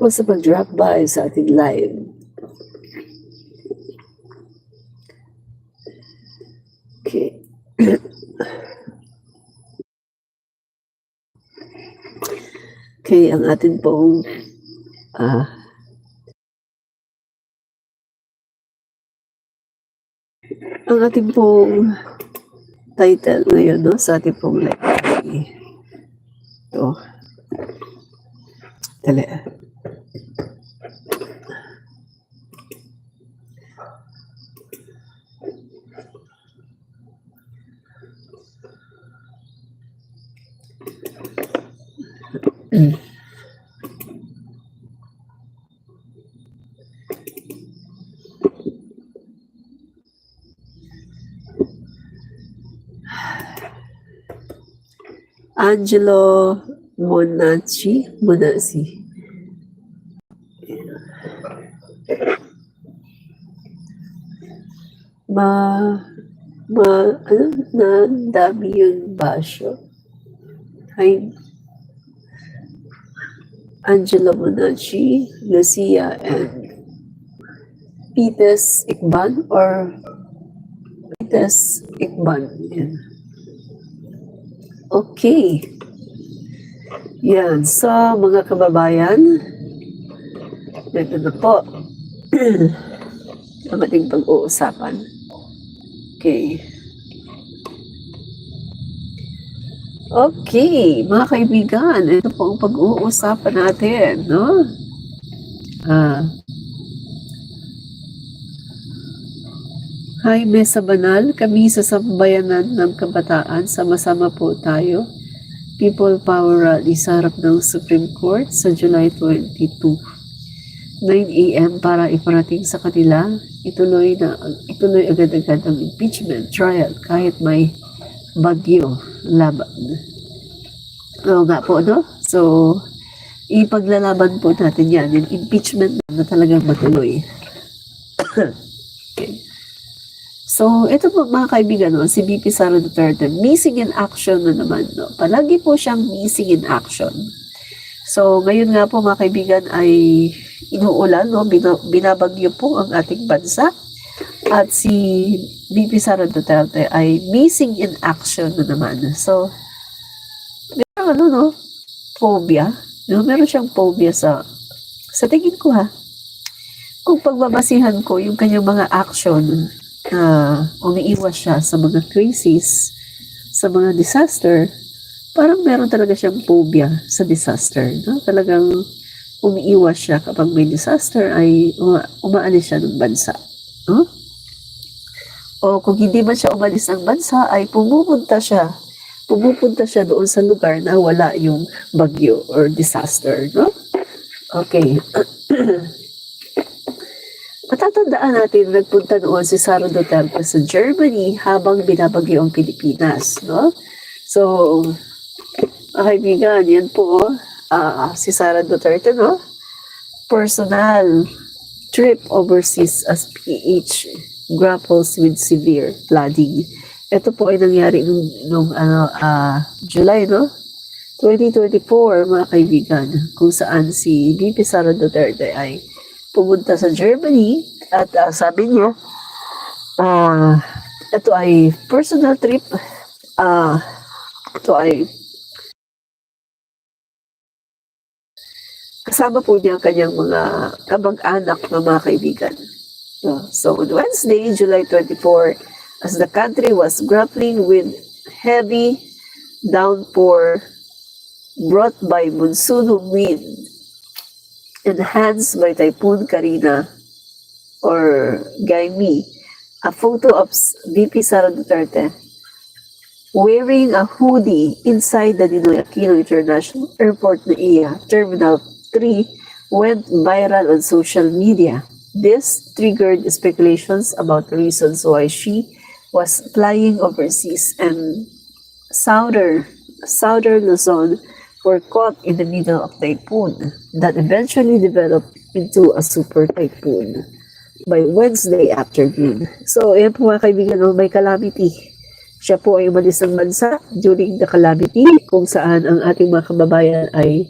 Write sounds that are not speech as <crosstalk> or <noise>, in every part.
po sa pag-drop by sa ating live. Okay. <coughs> Okay, ang atin pong ah ang ating pong title ngayon, no, sa ating pong live. Ito. Dali. Angelo Monacci, Monacci. Ma, ma, ano, na dami yung basyo. Hi, Angelo Monacci, Lucia, and Pites Ikban or Pites Ikban. Yan. Okay. Yan. So, mga kababayan, ito na po <clears throat> ang ating pag-uusapan. Okay. Okay, mga kaibigan, ito po ang pag-uusapan natin, no? Ah. Hi, Mesa Banal, kami sa sambayanan ng kabataan, sama-sama po tayo. People Power Rally sa harap ng Supreme Court sa July 22. 9 a.m. para iparating sa kanila, ituloy na ituloy agad-agad ang impeachment trial kahit may bagyo laban. Oo nga po, no? So, ipaglalaban po natin yan, yung impeachment na talagang matuloy. <coughs> okay. So, ito po mga kaibigan, no, si BP Sara Duterte, missing in action na naman. No? Palagi po siyang missing in action. So, ngayon nga po mga kaibigan ay inuulan, no? Bina- binabagyo po ang ating bansa. At si BP Sara Duterte ay missing in action na naman. So, meron ano, no? Phobia. No? Meron siyang phobia sa, sa tingin ko ha. Kung pagbabasihan ko yung kanyang mga action na umiiwas siya sa mga crisis, sa mga disaster, parang meron talaga siyang phobia sa disaster. No? Talagang umiiwas siya kapag may disaster ay uma- umaalis siya ng bansa. No? O kung hindi man siya umalis ng bansa ay pumupunta siya pumupunta siya doon sa lugar na wala yung bagyo or disaster, no? Okay. <clears throat> Matatandaan natin, nagpunta noon si Sara Duterte sa Germany habang binabagyo ang Pilipinas, no? So, kaibigan, yan po, ah, si Sara Duterte, no? Personal trip overseas as PH grapples with severe flooding. Ito po ay nangyari nung, nung ano, ah, July, no? 2024, mga kaibigan, kung saan si BP Sara Duterte ay pumunta sa Germany at ah, sabi niya, ah, ito ay personal trip, ah, ito ay kasama po niya ang kanyang mga kamag-anak na mga kaibigan. So, on Wednesday, July 24, as the country was grappling with heavy downpour brought by monsoon wind enhanced by Typhoon Karina or Gaimi, a photo of VP Sara Duterte wearing a hoodie inside the Ninoy Aquino International Airport NAIA Terminal 3 went viral on social media. This triggered speculations about the reasons why she was flying overseas and southern, southern Luzon were caught in the middle of typhoon that eventually developed into a super typhoon by Wednesday afternoon. So, ayan po mga kaibigan, no, may calamity. Siya po ay umalis ng bansa during the calamity kung saan ang ating mga kababayan ay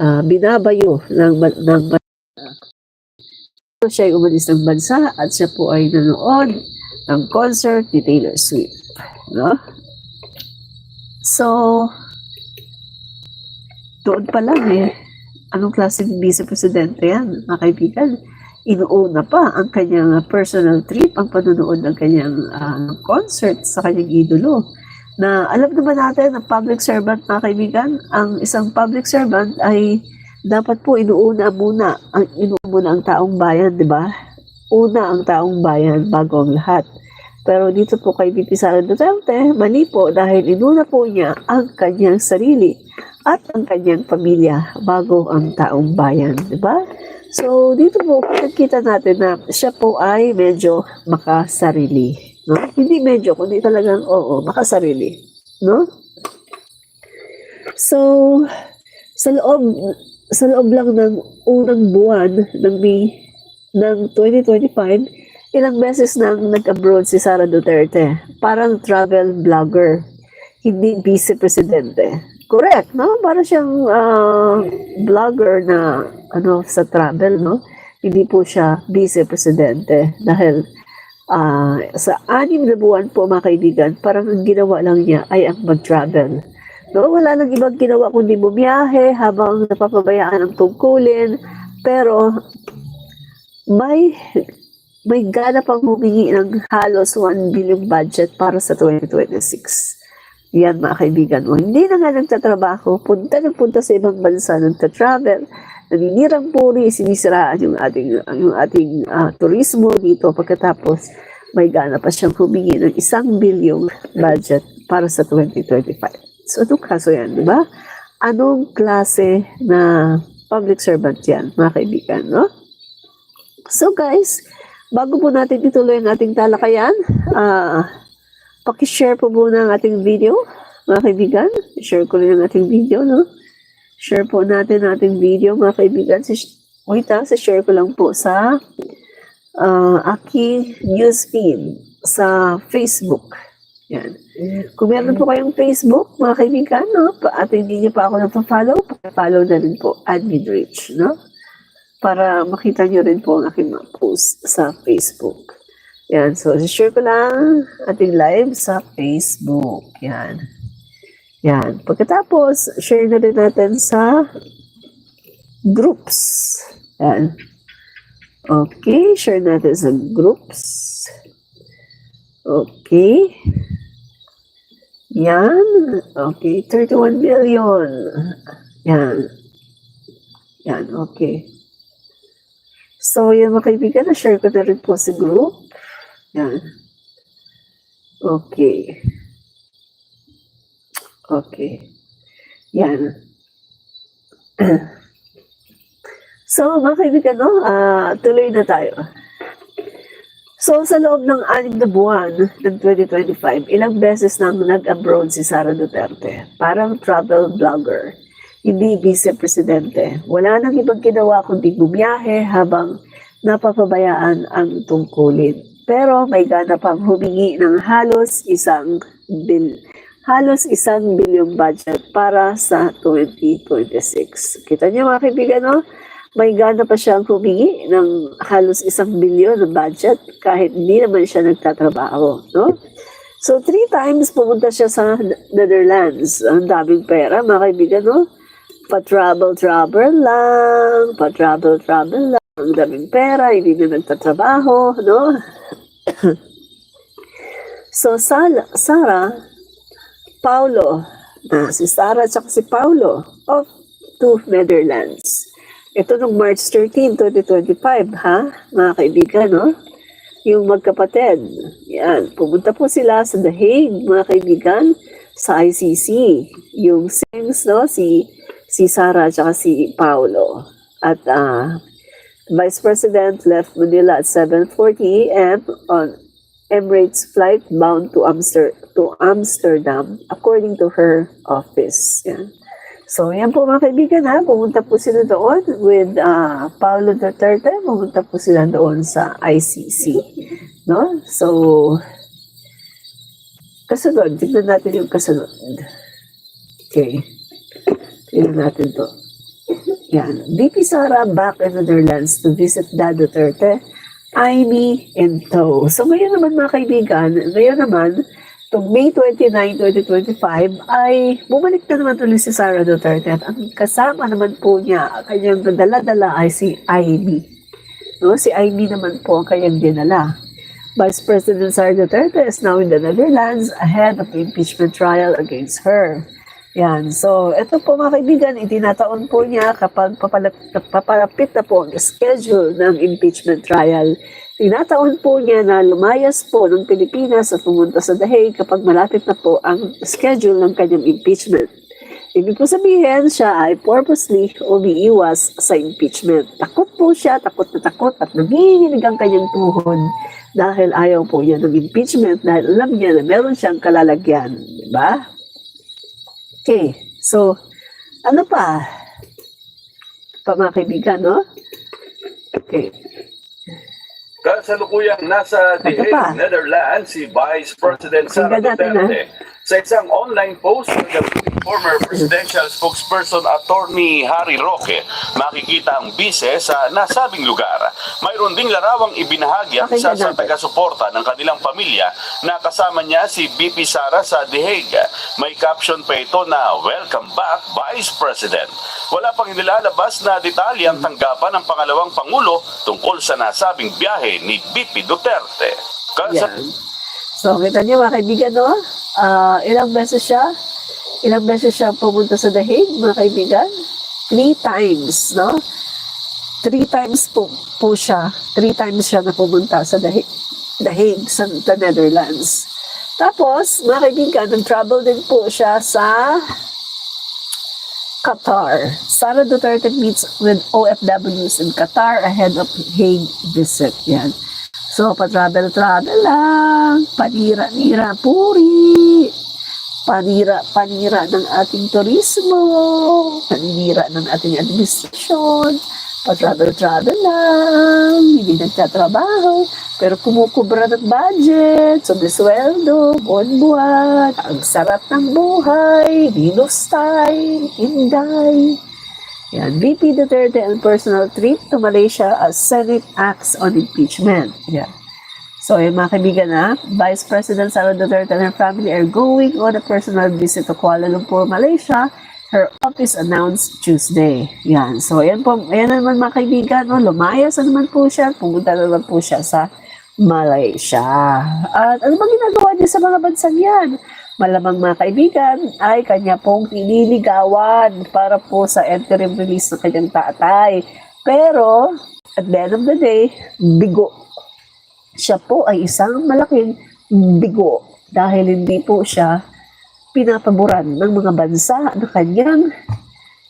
ah, binabayo ng, ng bansa. Siya ay umalis ng bansa at siya po ay nanood ng concert ni Taylor Swift. No? So, doon pa lang eh, anong klase ng vice-presidente yan, mga kaibigan? Inuuna pa ang kanyang personal trip, ang panonood ng kanyang ah, concert sa kanyang idolo. Na alam naman natin na public servant, mga kaibigan, ang isang public servant ay dapat po inuuna muna, ang inuuna ang taong bayan, di ba? Una ang taong bayan bago ang lahat. Pero dito po kay VP Sara Duterte, mali po dahil inuna po niya ang kanyang sarili at ang kanyang pamilya bago ang taong bayan, di ba? So, dito po, nakikita natin na siya po ay medyo makasarili. No? Hindi medyo, kundi talagang oo, makasarili. No? So, sa loob, sa loob lang ng unang buwan ng May ng 2025, ilang beses nang nag-abroad si Sara Duterte. Parang travel blogger, hindi vice-presidente. Correct, no? Para siyang ah, vlogger na ano sa travel, no? Hindi po siya vice-presidente dahil ah, sa anim na buwan po mga kaibigan, parang ang ginawa lang niya ay ang mag-travel. No, wala nang ibang ginawa kundi bumiyahe habang napapabayaan ang tungkulin. Pero may may gana pang humingi ng halos 1 billion budget para sa 2026. Yan mga kaibigan mo. Hindi na nga nagtatrabaho, punta ng punta sa ibang bansa, nagtatravel, naninirang puri, sinisiraan yung ating, yung ating ah, turismo dito. Pagkatapos, may gana pa siyang humingi ng isang bilyong budget para sa 2025. So, anong kaso yan, di ba? Anong klase na public servant yan, mga kaibigan, no? So, guys, bago po natin ituloy ang ating talakayan, ah, pakishare po muna ang ating video, mga kaibigan. Share ko rin ang ating video, no? Share po natin ang ating video, mga kaibigan. Si, wait ha, share ko lang po sa ah, aking newsfeed sa Facebook. Yan. Kung meron po kayong Facebook, mga kaibigan, no? At hindi niyo pa ako napafollow, follow na rin po, admin rich, no? Para makita niyo rin po ang aking mga post sa Facebook. Yan. So, share ko lang ating live sa Facebook. Yan. Yan. Pagkatapos, share na rin natin sa groups. Yan. Okay. Share natin sa groups. Okay. Yan. Okay. 31 million. Yan. Yan. Okay. So, yan mga kaibigan, na-share ko na rin po sa group. Yan. Okay. Okay. Yan. <clears throat> so, mga kaibigan, no, ah, tuloy na tayo. So, sa loob ng anim na buwan ng 2025, ilang beses nang nag-abroad si Sara Duterte. Parang travel blogger. Hindi vice-presidente. Wala nang ibang ginawa kundi bumiyahe habang napapabayaan ang tungkulin. Pero may gana pang humingi ng halos isang bil halos isang bilyong budget para sa 2026. Kita niyo mga kaibigan, no? May gana pa siyang humingi ng halos isang bilyon na budget kahit hindi naman siya nagtatrabaho, no? So, three times pumunta siya sa Netherlands. Ang daming pera, mga kaibigan, no? Pa-travel, travel lang, pa-travel, travel lang. Ang daming pera, hindi na nagtatrabaho, no? So, Sal Sarah, Paulo, ah, si Sarah at si Paulo of to Netherlands. Ito nung March 13, 2025, ha? Mga kaibigan, no? Yung magkapatid. Yan. Pumunta po sila sa The Hague, mga kaibigan, sa ICC. Yung Sims, no? Si, si Sarah at si Paulo. At ah, Vice President left Manila at 7.40 a.m. on Emirates flight bound to, Amster to Amsterdam according to her office. Yan. So, yan po mga kaibigan ha. Pumunta po sila doon with uh, Paulo Duterte. Pumunta po sila doon sa ICC. No? So, kasunod. Tignan natin yung kasunod. Okay. Tignan natin to. Yan. VP Sara back in the Netherlands to visit Dad Duterte, Amy in tow. So ngayon naman mga kaibigan, ngayon naman, to May 29, 2025, ay bumalik na naman ulit si Sara Duterte at ang kasama naman po niya, kanyang dala-dala ay si Amy. No, si Amy naman po ang kanyang dinala. Vice President Sara Duterte is now in the Netherlands ahead of the impeachment trial against her. Yan. So, ito po mga kaibigan, itinataon po niya kapag papalap, papalapit na po ang schedule ng impeachment trial. Tinataon po niya na lumayas po ng Pilipinas at pumunta sa The Hague kapag malapit na po ang schedule ng kanyang impeachment. Ibig ko sabihin, siya ay purposely umiiwas sa impeachment. Takot po siya, takot na takot at nanginginig ang kanyang tuhod dahil ayaw po niya ng impeachment dahil alam niya na meron siyang kalalagyan. Di ba? Okay, so ano pa? Pa mga kaibigan, no? Okay. Kasalukuyang nasa The? Hague, Netherlands, si Vice President Sara Duterte. Sa isang online post ng former presidential spokesperson attorney Harry Roque, makikita ang bise sa nasabing lugar. Mayroon ding larawang ibinahagi ang isa sa taga-suporta ng kanilang pamilya na kasama niya si BP Sara sa The Hague. May caption pa ito na Welcome back, Vice President. Wala pang inilalabas na detalye ang tanggapan ng pangalawang Pangulo tungkol sa nasabing biyahe ni BP Duterte. Kasi Yan. So, kita niyo mga kaibigan, no? Ah, ilang beses siya? Ilang beses siya pumunta sa Hague, mga kaibigan? Three times, no? Three times po, po siya. Three times siya na pumunta sa The Hague sa the Netherlands. Tapos, mga kaibigan, nag-travel din po siya sa Qatar. Sara Duterte meets with OFWs in Qatar ahead of Hague visit. Yan. So, pa-travel-travel lang. Panira-nira puri. Panira-panira ng ating turismo. Panira ng ating administrasyon. Pa-travel-travel lang. Hindi nagtatrabaho. Pero kumukubra ng budget. Sumisweldo. Buwan-buwan. Ang sarap ng buhay. Dinos time. Inday. Yan, VP Duterte and personal trip to Malaysia as Senate acts on impeachment. Yan. So, yung mga kaibigan na, Vice President Sara Duterte and her family are going on a personal visit to Kuala Lumpur, Malaysia. Her office announced Tuesday. Yan. So, ayan po, ayan naman mga kaibigan, no, lumayas na naman po siya, pumunta na naman po siya sa Malaysia. At ano ba ginagawa niya sa mga bansang yan? Malamang mga kaibigan ay kanya pong piniligawan para po sa interim release ng kanyang tatay. Pero, at the end of the day, bigo. Siya po ay isang malaking bigo dahil hindi po siya pinapaboran ng mga bansa na kanyang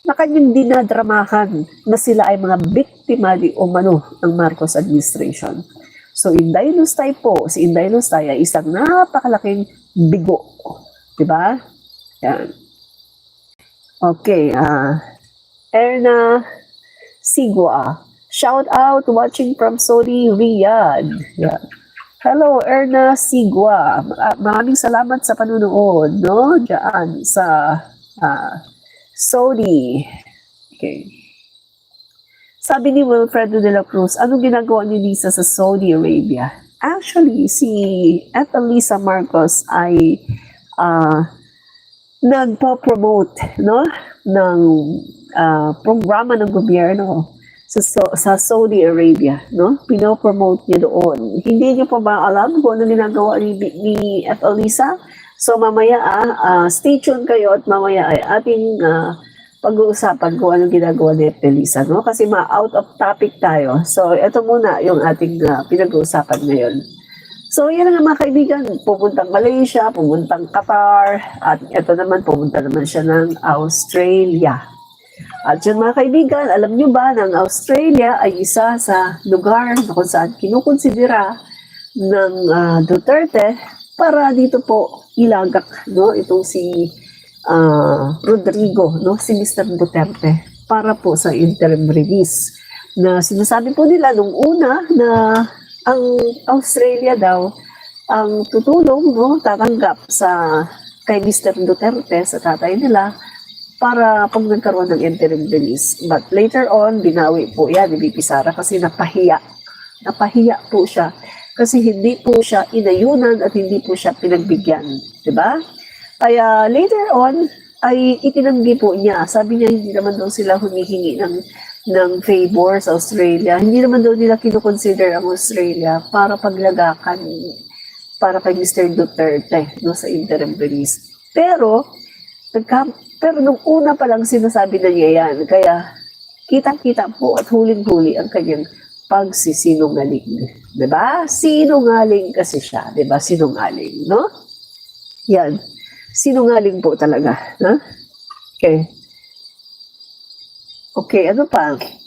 na kanyang dinadramahan na sila ay mga biktima di umano ng Marcos administration. So, Inday Lustay po, si Inday Lustay ay isang napakalaking bigo. Diba? Yan. Okay, ah Erna Sigwa. Shout out watching from Saudi Riyadh. Yan. Hello, Erna Sigwa. Ma- Maraming salamat sa panunood, no? Diyan sa ah, Saudi. Okay. Sabi ni Wilfredo de la Cruz, anong ginagawa ni Lisa sa Saudi Arabia? Actually, si Etalisa Marcos ay ah nagpo-promote no ng ah, programa ng gobyerno sa, Sa- sa Saudi Arabia, no? Pino-promote niya doon. Hindi niyo pa ba alam kung ano ginagawa ni, ni F. So mamaya ah, ah, stay tuned kayo at mamaya ay ating ah, pag-uusapan kung anong ginagawa ni F. Alisa, no? Kasi ma-out of topic tayo. So ito muna yung ating ah, pinag-uusapan ngayon. So, yan nga mga kaibigan, pupuntang Malaysia, pupuntang Qatar, at ito naman, pupunta naman siya ng Australia. At yun mga kaibigan, alam nyo ba na ang Australia ay isa sa lugar na kung saan kinukonsidera ng ah, Duterte para dito po ilagak no, itong si ah, Rodrigo, no, si Mr. Duterte para po sa interim release na sinasabi po nila nung una na ang Australia daw ang tutulong no tatanggap sa kay Mr. Duterte sa tatay nila para pag nagkaroon ng interim release. But later on, binawi po yan ni BP Sara kasi napahiya. Napahiya po siya kasi hindi po siya inayunan at hindi po siya pinagbigyan. ba? Kaya later on, ay itinanggi po niya. Sabi niya, hindi naman daw sila humihingi ng, ng favor sa Australia. Hindi naman daw nila kinukonsider ang Australia para paglagakan para kay Mr. Duterte no, sa interim release. Pero, pero nung una pa lang sinasabi na niya yan. Kaya, kitang-kita po at huling-huli ang kanyang pagsisinungaling. Diba? Sinungaling kasi siya. Diba? Sinungaling, no? Yan. Sinungaling po talaga. No? Okay. Okay, ano pa?